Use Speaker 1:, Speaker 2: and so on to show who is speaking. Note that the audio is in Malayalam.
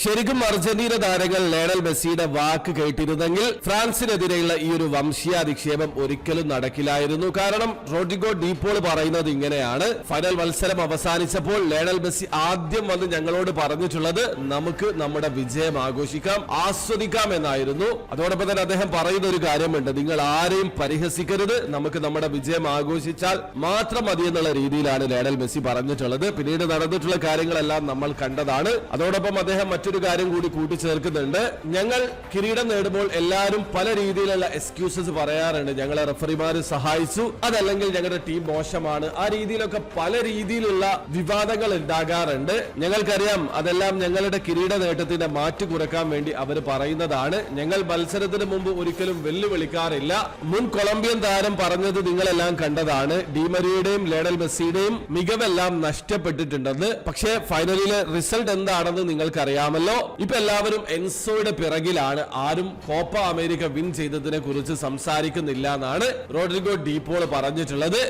Speaker 1: ശരിക്കും അർജന്റീന താരങ്ങൾ ലേണൽ മെസ്സിയുടെ വാക്ക് കേട്ടിരുന്നെങ്കിൽ ഫ്രാൻസിനെതിരെയുള്ള ഈ ഒരു വംശീയാധിക്ഷേപം ഒരിക്കലും നടക്കില്ലായിരുന്നു. കാരണം റോഡിഗോ ഡീപ്പോൾ പറയുന്നത് ഇങ്ങനെയാണ്. ഫൈനൽ മത്സരം അവസാനിച്ചപ്പോൾ ലേണൽ മെസ്സി ആദ്യം വന്ന് ഞങ്ങളോട് പറഞ്ഞിട്ടുള്ളത് നമുക്ക് നമ്മുടെ വിജയം ആഘോഷിക്കാം ആസ്വദിക്കാം എന്നായിരുന്നു. അതോടൊപ്പം തന്നെ അദ്ദേഹം പറയുന്ന ഒരു കാര്യമുണ്ട്. നിങ്ങൾ ആരെയും പരിഹസിക്കരുത്. നമുക്ക് നമ്മുടെ വിജയം ആഘോഷിച്ചാൽ മാത്രം മതി എന്നുള്ള രീതിയിലാണ് ലേണൽ മെസ്സി പറഞ്ഞിട്ടുള്ളത്. പിന്നീട് നടന്നിട്ടുള്ള കാര്യങ്ങളെല്ലാം നമ്മൾ കണ്ടതാണ്. അതോടൊപ്പം അദ്ദേഹം മറ്റൊരു കാര്യം കൂടി കൂട്ടിച്ചേർക്കുന്നുണ്ട്. ഞങ്ങൾ കിരീടം നേടുമ്പോൾ എല്ലാവരും പല രീതിയിലുള്ള എക്സ്ക്യൂസസ് പറയാറുണ്ട്. ഞങ്ങളെ റഫറിമാര് സഹായിച്ചു. അതല്ലെങ്കിൽ ഞങ്ങളുടെ ടീം മോശമാണ്. ആ രീതിയിലൊക്കെ പല രീതിയിലുള്ള വിവാദങ്ങൾ ഉണ്ടാകാറുണ്ട്. ഞങ്ങൾക്കറിയാം അതെല്ലാം ഞങ്ങളുടെ കിരീട നേട്ടത്തിന്റെ മാറ്റു കുറയ്ക്കാൻ വേണ്ടി അവർ പറയുന്നതാണ്. ഞങ്ങൾ മത്സരത്തിന് മുമ്പ് ഒരിക്കലും വെല്ലുവിളിക്കാറില്ല. മുൻ കൊളംബിയൻ താരം പറഞ്ഞത് നിങ്ങളെല്ലാം കണ്ടതാണ്. ഡിമരിയുടെയും ലേണൽ മെസ്സിയുടെയും മികവെല്ലാം നഷ്ടപ്പെട്ടിട്ടുണ്ടെന്ന്. പക്ഷേ ഫൈനലിലെ റിസൾട്ട് എന്താണെന്ന് നിങ്ങൾക്കറിയാമല്ലോ. ഇപ്പൊ എല്ലാവരും എൻസോയുടെ പിറകിലാണ്. ആരും കോപ്പ അമേരിക്ക വിൻ ചെയ്തതിനെ കുറിച്ച് സംസാരിക്കുന്നില്ല എന്നാണ് റോഡ്രിഗോ ഡീപോൾ പറഞ്ഞിട്ടുള്ളത്.